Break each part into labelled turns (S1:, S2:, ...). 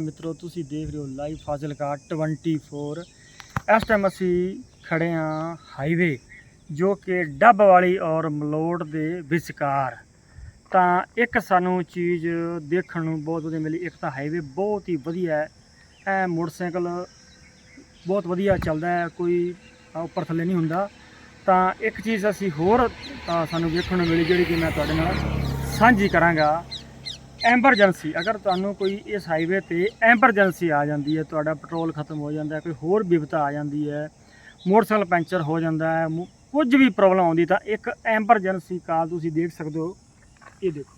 S1: ਮਿੱਤਰੋ, ਤੁਸੀਂ ਦੇਖ ਰਹੇ ਹੋ ਲਾਈਵ ਫਾਜ਼ਿਲਕਾ 24 ਇਸ ਟਾਈਮ ਅਸੀਂ ਖੜੇ ਹਾਂ ਹਾਈਵੇ ਜੋ ਕਿ ਡੱਬ ਵਾਲੀ ਔਰ ਮਲੋੜ ਦੇ ਵਿਚਕਾਰ। ਤਾਂ ਇੱਕ ਸਾਨੂੰ ਚੀਜ਼ ਦੇਖਣ ਨੂੰ ਬਹੁਤ ਵਧੀਆ ਮਿਲੀ। ਇੱਕ ਤਾਂ ਹਾਈਵੇ ਬਹੁਤ ਹੀ ਵਧੀਆ ਹੈ। ਇਹ ਮੋਟਰਸਾਈਕਲ ਬਹੁਤ ਵਧੀਆ ਚੱਲਦਾ ਹੈ, ਕੋਈ ਉੱਪਰ ਥੱਲੇ ਨਹੀਂ ਹੁੰਦਾ। ਤਾਂ ਇੱਕ ਚੀਜ਼ ਅਸੀਂ ਹੋਰ ਸਾਨੂੰ ਵੇਖਣ ਨੂੰ ਮਿਲੀ, ਜਿਹੜੀ ਕਿ ਮੈਂ ਤੁਹਾਡੇ ਨਾਲ ਸਾਂਝੀ ਕਰਾਂਗਾ। ਐਮਰਜੈਂਸੀ, ਅਗਰ ਤੁਹਾਨੂੰ ਕੋਈ ਇਸ ਹਾਈਵੇ ਤੇ ਐਮਰਜੈਂਸੀ ਆ ਜਾਂਦੀ ਹੈ, ਤੁਹਾਡਾ ਪੈਟਰੋਲ ਖਤਮ ਹੋ ਜਾਂਦਾ ਕੋਈ ਹੋਰ ਬਿਪਤਾ ਆ ਜਾਂਦੀ ਹੈ, ਮੋਟਰਸਾਈਕਲ ਪੈਂਚਰ ਹੋ ਜਾਂਦਾ ਹੈ ਕੁਝ ਵੀ ਪ੍ਰੋਬਲਮ ਆਉਂਦੀ ਤਾਂ ਇੱਕ ਐਮਰਜੈਂਸੀ ਕਾਲ ਤੁਸੀਂ ਦੇਖ ਸਕਦੇ ਹੋ। ਇਹ ਦੇਖੋ,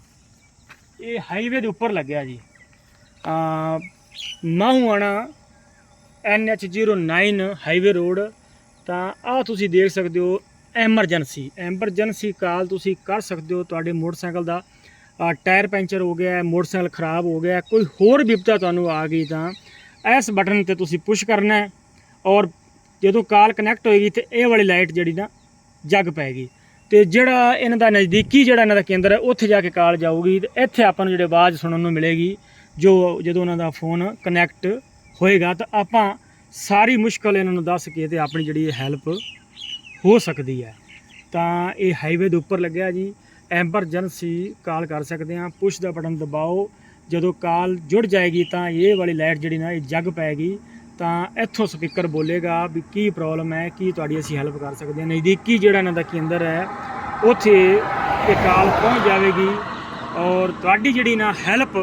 S1: ਇਹ ਹਾਈਵੇ ਦੇ ਉੱਪਰ ਲੱਗਿਆ ਜੀ। ਆ ਮਾਹੂਆਣਾ NH09 ਹਾਈਵੇ ਰੋਡ ਤਾਂ ਆ ਤੁਸੀਂ ਦੇਖ ਸਕਦੇ ਹੋ ਐਮਰਜੈਂਸੀ। ਐਮਰਜੈਂਸੀ ਕਾਲ ਤੁਸੀਂ ਕਰ ਸਕਦੇ ਹੋ ਤੁਹਾਡੇ ਮੋਟਰਸਾਈਕਲ ਦਾ। ਟਾਇਰ ਪੈਂਚਰ ਹੋ ਗਿਆ, ਮੋਟਰਸਾਈਕਲ ਖਰਾਬ ਹੋ ਗਿਆ, ਕੋਈ ਹੋਰ ਵਿਪਤਾ ਤੁਹਾਨੂੰ ਆ ਗਈ ਤਾਂ ਇਸ ਬਟਨ ਤੇ ਤੁਸੀਂ ਪੁਸ਼ ਕਰਨਾ ਹੈ ਔਰ ਜਦੋਂ ਕਾਲ ਕਨੈਕਟ ਹੋਏਗੀ ਤੇ ਇਹ ਵਾਲੀ ਲਾਈਟ ਜਿਹੜੀ ਨਾ ਜਗ ਪੈਗੀ। ਤੇ ਜਿਹੜਾ ਇਹਨਾਂ ਦਾ ਨਜ਼ਦੀਕੀ ਜਿਹੜਾ ਇਹਨਾਂ ਦਾ ਕੇਂਦਰ ਹੈ, ਉੱਥੇ ਜਾ ਕੇ ਕਾਲ ਜਾਊਗੀ ਤੇ ਇੱਥੇ ਆਪਾਂ ਨੂੰ ਜਿਹੜੇ ਆਵਾਜ਼ ਸੁਣਨ ਨੂੰ ਮਿਲੇਗੀ, ਜੋ ਜਦੋਂ ਉਹਨਾਂ ਦਾ ਫੋਨ ਕਨੈਕਟ ਹੋਏਗਾ ਤਾਂ ਆਪਾਂ ਸਾਰੀ ਮੁਸ਼ਕਲ ਇਹਨਾਂ ਨੂੰ ਦੱਸ ਕੇ ਤੇ ਆਪਣੀ ਜਿਹੜੀ ਹੈਲਪ ਹੋ ਸਕਦੀ ਹੈ। ਤਾਂ ਇਹ ਹਾਈਵੇ ਦੇ ਉੱਪਰ ਲੱਗਿਆ ਜੀ। ਐਮਰਜੈਂਸੀ ਕਾਲ ਕਰ ਸਕਦੇ ਹਾਂ। ਪੁਸ਼ ਦਾ ਬਟਨ ਦਬਾਓ। ਜਦੋਂ ਕਾਲ ਜੁੜ ਜਾਏਗੀ ਤਾਂ ਇਹ ਵਾਲੀ ਲਾਈਟ ਜਿਹੜੀ ਨਾ, ਇਹ ਜਗ ਪੈਗੀ ਤਾਂ ਇੱਥੋਂ ਸਪੀਕਰ ਬੋਲੇਗਾ ਵੀ ਕੀ ਪ੍ਰੋਬਲਮ ਹੈ, ਕੀ ਤੁਹਾਡੀ ਅਸੀਂ ਹੈਲਪ ਕਰ ਸਕਦੇ ਹਾਂ। ਨਜ਼ਦੀਕੀ ਜਿਹੜਾ ਇਹਨਾਂ ਦਾ ਕੇਂਦਰ ਹੈ, ਉੱਥੇ ਇਹ ਕਾਲ ਪਹੁੰਚ ਜਾਵੇਗੀ ਔਰ ਤੁਹਾਡੀ ਜਿਹੜੀ ਨਾ ਹੈਲਪ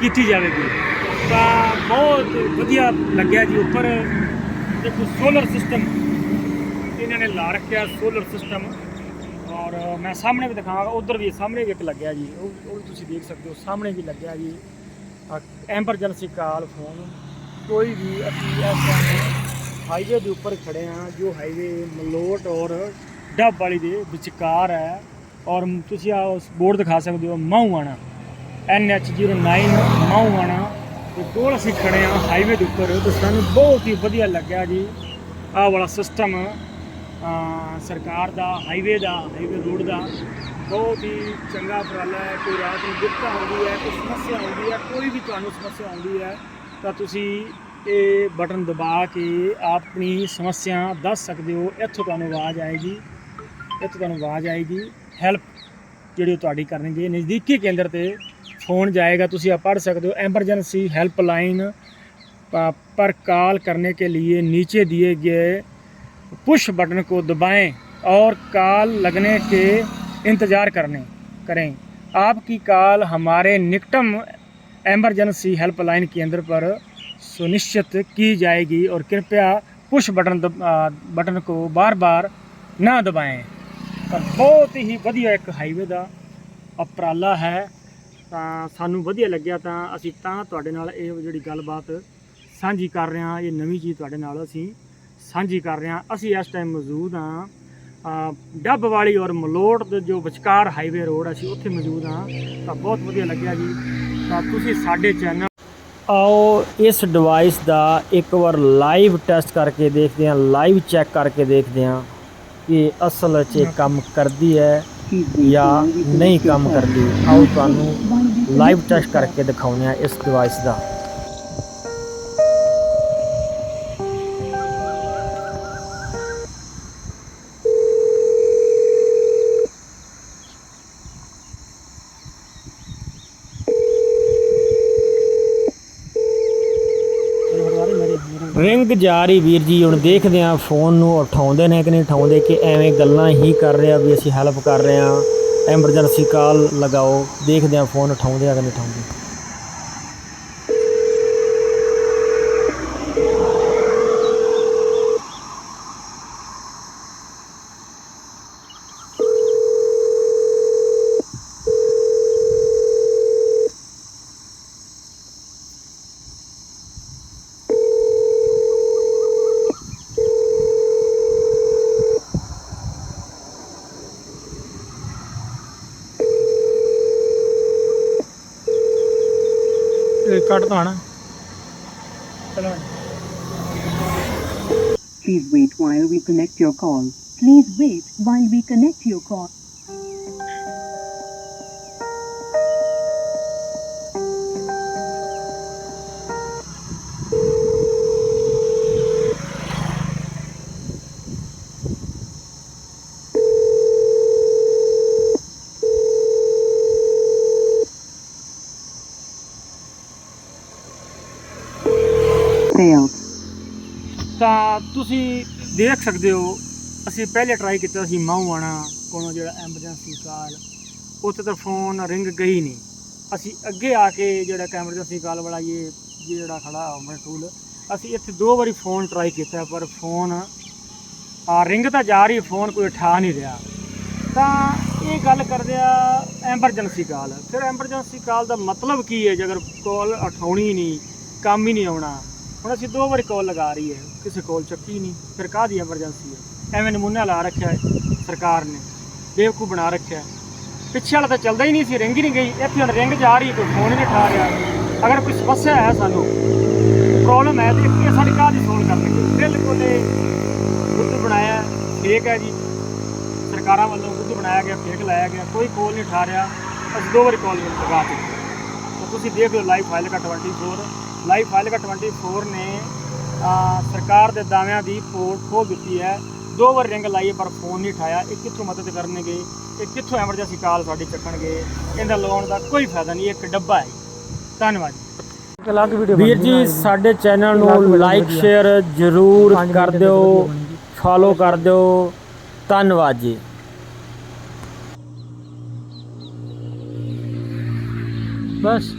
S1: ਕੀਤੀ ਜਾਵੇਗੀ। ਤਾਂ ਬਹੁਤ ਵਧੀਆ ਲੱਗਿਆ ਜੀ ਉੱਪਰ। ਦੇਖੋ ਸੋਲਰ ਸਿਸਟਮ ਇਹਨਾਂ ਨੇ ਲਾ ਰੱਖਿਆ ਸੋਲਰ ਸਿਸਟਮ ਔਰ ਮੈਂ ਸਾਹਮਣੇ ਵੀ ਦਿਖਾਵਾਂਗਾ, ਉਧਰ ਵੀ ਸਾਹਮਣੇ ਵੀ ਇੱਕ ਲੱਗਿਆ ਜੀ, ਉਹ ਉਹ ਵੀ ਤੁਸੀਂ ਦੇਖ ਸਕਦੇ ਹੋ, ਸਾਹਮਣੇ ਵੀ ਲੱਗਿਆ ਜੀ। Emergency call phone. ਕੋਈ ਵੀ ਅਸੀਂ ਇਸ ਟਾਈਮ ਹਾਈਵੇ ਦੇ ਉੱਪਰ ਖੜੇ ਹਾਂ, ਜੋ ਹਾਈਵੇ ਮਲੋਟ ਔਰ ਡੱਬ ਵਾਲੀ ਦੇ ਵਿਚਕਾਰ ਹੈ। ਔਰ ਤੁਸੀਂ ਆ ਉਸ ਬੋਰਡ ਦਿਖਾ ਸਕਦੇ ਹੋ, ਮਾਹੂਆਣਾ। NH09 ਮਾਹੂਆਣਾ। ਤੇ ਕੋਲ ਅਸੀਂ ਖੜੇ ਹਾਂ ਹਾਈਵੇ ਦੇ ਉੱਪਰ, ਤੇ ਸਾਨੂੰ ਬਹੁਤ ਹੀ ਵਧੀਆ ਲੱਗਿਆ ਜੀ। ਆਹ ਵਾਲਾ ਸਿਸਟਮ ਸਰਕਾਰ ਦਾ ਹਾਈਵੇ ਦਾ ਹਾਈਵੇ ਰੋਡ ਦਾ ਬਹੁਤ ਹੀ ਚੰਗਾ ਉਪਰਾਲਾ ਹੈ ਕੋਈ ਰਾਤ ਨੂੰ ਦਿੱਕਤ ਆਉਂਦੀ ਹੈ ਕੋਈ ਸਮੱਸਿਆ ਆਉਂਦੀ ਹੈ ਕੋਈ ਵੀ ਤੁਹਾਨੂੰ ਸਮੱਸਿਆ ਆਉਂਦੀ ਹੈ ਤਾਂ ਤੁਸੀਂ ਇਹ ਬਟਨ ਦਬਾ ਕੇ ਆਪਣੀ ਸਮੱਸਿਆ ਦੱਸ ਸਕਦੇ ਹੋ ਇੱਥੋਂ ਤੁਹਾਨੂੰ ਆਵਾਜ਼ ਆਏਗੀ ਇੱਥੋਂ ਤੁਹਾਨੂੰ ਆਵਾਜ਼ ਆਏਗੀ ਹੈਲਪ ਜਿਹੜੀ ਉਹ ਤੁਹਾਡੀ ਕਰਨਗੇ ਨਜ਼ਦੀਕੀ ਕੇਂਦਰ ਤੇ ਫੋਨ जाएगा ਤੁਸੀਂ ਆ पढ़ सकते हो एमरजेंसी हेल्पलाइन पर कॉल करने के लिए नीचे दिए गए पुश बटन को दबाएं और कॉल लगने के इंतज़ार करने करें आपकी कॉल हमारे निकटम एमरजेंसी हेल्पलाइन केंद्र पर सुनिश्चित की जाएगी और कृपया पुश बटन दब, आ, बटन को बार बार ना दबाएं ਤਾਂ ਬਹੁਤ ਹੀ ਵਧੀਆ ਇੱਕ ਹਾਈਵੇ ਦਾ ਉਪਰਾਲਾ ਹੈ ਤਾਂ ਸਾਨੂੰ ਵਧੀਆ ਲੱਗਿਆ ਤਾਂ ਅਸੀਂ ਤਾਂ ਤੁਹਾਡੇ ਨਾਲ ਇਹ ਜਿਹੜੀ ਗੱਲਬਾਤ ਸਾਂਝੀ ਕਰ ਰਹੇ ਹਾਂ ਇਹ ਨਵੀਂ ਚੀਜ਼ ਤੁਹਾਡੇ ਨਾਲ ਅਸੀਂ ਸਾਂਝੀ ਕਰ ਰਹੇ। ਹਾਂ ਅਸੀਂ ਇਸ ਟਾਈਮ ਮੌਜੂਦ ਹਾਂ ਡੱਬ ਵਾਲੀ ਔਰ ਮਲੋਟ ਦੇ ਜੋ ਵਿਚਕਾਰ ਹਾਈਵੇ ਰੋਡ ਅਸੀਂ ਉੱਥੇ ਮੌਜੂਦ ਹਾਂ। ਤਾਂ ਬਹੁਤ ਵਧੀਆ ਲੱਗਿਆ ਜੀ। ਤਾਂ ਤੁਸੀਂ ਸਾਡੇ ਚੈਨਲ ਆਓ, ਇਸ ਡਿਵਾਈਸ ਦਾ ਇੱਕ ਵਾਰ ਲਾਈਵ ਟੈਸਟ ਕਰਕੇ ਦੇਖਦੇ ਹਾਂ ਲਾਈਵ ਚੈੱਕ ਕਰਕੇ ਦੇਖਦੇ ਹਾਂ ਕਿ ਅਸਲ 'ਚ ਕੰਮ ਕਰਦੀ ਹੈ ਜਾਂ ਨਹੀਂ ਕੰਮ ਕਰਦੀ। ਆਓ ਤੁਹਾਨੂੰ ਲਾਈਵ ਟੈਸਟ ਕਰਕੇ ਦਿਖਾਉਂਦੇ ਹਾਂ ਇਸ ਡਿਵਾਈਸ ਦਾ। ਰਿੰਗ ਜਾਰੀ ਵੀਰ ਜੀ, ਹੁਣ ਦੇਖਦੇ ਆ ਫੋਨ ਨੂੰ ਉਠਾਉਂਦੇ ਨੇ ਕਿ ਨਹੀਂ ਉਠਾਉਂਦੇ, ਕਿ ਐਵੇਂ ਗੱਲਾਂ ਹੀ ਕਰ ਰਿਹਾ ਵੀ ਅਸੀਂ ਹੈਲਪ ਕਰ ਰਹੇ ਆ ਐਮਰਜੈਂਸੀ ਕਾਲ ਲਗਾਓ, ਦੇਖਦੇ ਆ ਫੋਨ ਉਠਾਉਂਦੇ ਆ ਕਿ ਨਹੀਂ ਉਠਾਉਂਦੇ।
S2: Please wait while we connect your call. Please wait while we connect your call.
S1: ਤਾਂ ਤੁਸੀਂ ਦੇਖ ਸਕਦੇ ਹੋ, ਅਸੀਂ ਪਹਿਲੇ ਟਰਾਈ ਕੀਤਾ ਸੀ ਮਾਹੂਆਣਾ ਕੋਲੋਂ ਜਿਹੜਾ ਐਮਰਜੈਂਸੀ ਕਾਲ ਉੱਥੇ ਤਾਂ ਫੋਨ ਰਿੰਗ ਗਈ ਨਹੀਂ ਅਸੀਂ ਅੱਗੇ ਆ ਕੇ ਜਿਹੜਾ ਐਮਰਜੈਂਸੀ ਕਾਲ ਵਾਲਾ ਇਹ ਜਿਹੜਾ ਖੜਾ ਆਪਣਾ ਟੂਲ ਅਸੀਂ ਇੱਥੇ ਦੋ ਵਾਰੀ ਫੋਨ ਟਰਾਈ ਕੀਤਾ, ਪਰ ਫੋਨ ਆ ਰਿੰਗ ਤਾਂ ਜਾ ਰਹੀ ਫੋਨ ਕੋਈ ਉਠਾ ਨਹੀਂ ਰਿਹਾ। ਤਾਂ ਇਹ ਗੱਲ ਕਰਦੇ ਆ ਐਮਰਜੈਂਸੀ ਕਾਲ ਫਿਰ ਐਮਰਜੈਂਸੀ ਕਾਲ ਦਾ ਮਤਲਬ ਕੀ ਹੈ? ਜੇ ਅਗਰ ਕਾਲ ਉਠਾਉਣੀ ਨਹੀਂ ਕੰਮ ਹੀ ਨਹੀਂ ਆਉਣਾ। ਹੁਣ ਅਸੀਂ ਦੋ ਵਾਰੀ ਕਾਲ ਲਗਾ ਰਹੀ ਹੈ ਕਿਸੇ ਕੋਲ ਚੱਕੀ ਨਹੀਂ ਫਿਰ ਕਾਹਦੀ ਐਮਰਜੈਂਸੀ ਹੈ? ਐਵੇਂ ਨਮੂਨਾ ਲਾ ਰੱਖਿਆ ਹੈ ਸਰਕਾਰ ਨੇ ਬੇਵਕੂ ਬਣਾ ਰੱਖਿਆ ਪਿੱਛੇ ਵਾਲਾ ਤਾਂ ਚੱਲਦਾ ਹੀ ਨਹੀਂ ਸੀ ਰਿੰਗ ਹੀ ਨਹੀਂ ਗਈ। ਇੱਥੇ ਹੁਣ ਰਿੰਗ ਜਾ ਰਹੀ ਹੈ, ਕੋਈ ਫੋਨ ਹੀ ਨਹੀਂ ਠਾ ਰਿਹਾ। ਅਗਰ ਕੋਈ ਸਮੱਸਿਆ ਹੈ ਸਾਨੂੰ ਪ੍ਰੋਬਲਮ ਹੈ ਤੇ ਇਹ ਸਾਡੀ ਕਾਹਦੀ ਸੋਲਵ ਕਰਨਗੇ ਬਿਲਕੁਲ ਇਹ ਬੁੱਧ ਬਣਾਇਆ ਫੇਕ ਹੈ ਜੀ। ਸਰਕਾਰਾਂ ਵੱਲੋਂ ਬੁੱਧ ਬਣਾਇਆ ਗਿਆ ਫੇਕ ਲਾਇਆ ਗਿਆ ਕੋਈ ਕੋਲ ਨਹੀਂ ਠਾ ਰਿਹਾ। ਅਸੀਂ ਦੋ ਵਾਰੀ ਕਾਲ ਲਗਾ ਚੁੱਕੇ ਤੁਸੀਂ ਦੇਖ ਲਓ ਲਾਈਵ ਫਾਈਲ ਕਾ 24 ਲਾਈਵ ਫਾਈਲ ਕਾ 24 ਨੇ ਸਰਕਾਰ ਦੇ ਦਾਅਵਿਆਂ ਦੀ ਪੋਰਟ ਖੋਲ ਦਿੱਤੀ ਹੈ। ਦੋ ਵਾਰ ਰਿੰਗ ਲਾਈ ਪਰ ਫੋਨ ਨਹੀਂ ਉਠਾਇਆ। ਇਹ ਕਿੱਥੋਂ ਮਦਦ ਕਰਨਗੇ? ਇਹ ਕਿੱਥੋਂ ਐਮਰਜੈਂਸੀ ਕਾਲ ਸਾਡੀ ਚੱਕਣਗੇ? ਇਹਦਾ ਲਾਉਣ ਦਾ ਕੋਈ ਫਾਇਦਾ ਨਹੀਂ ਇੱਕ ਡੱਬਾ ਹੈ। ਧੰਨਵਾਦ
S3: ਅਲੱਗ ਵੀਡੀਓ
S1: ਵੀਰ ਜੀ, ਸਾਡੇ ਚੈਨਲ ਨੂੰ ਲਾਈਕ ਸ਼ੇਅਰ ਜ਼ਰੂਰ ਕਰ ਦਿਓ ਫਾਲੋ ਕਰ ਦਿਓ। ਧੰਨਵਾਦ ਜੀ।
S3: ਬਸ।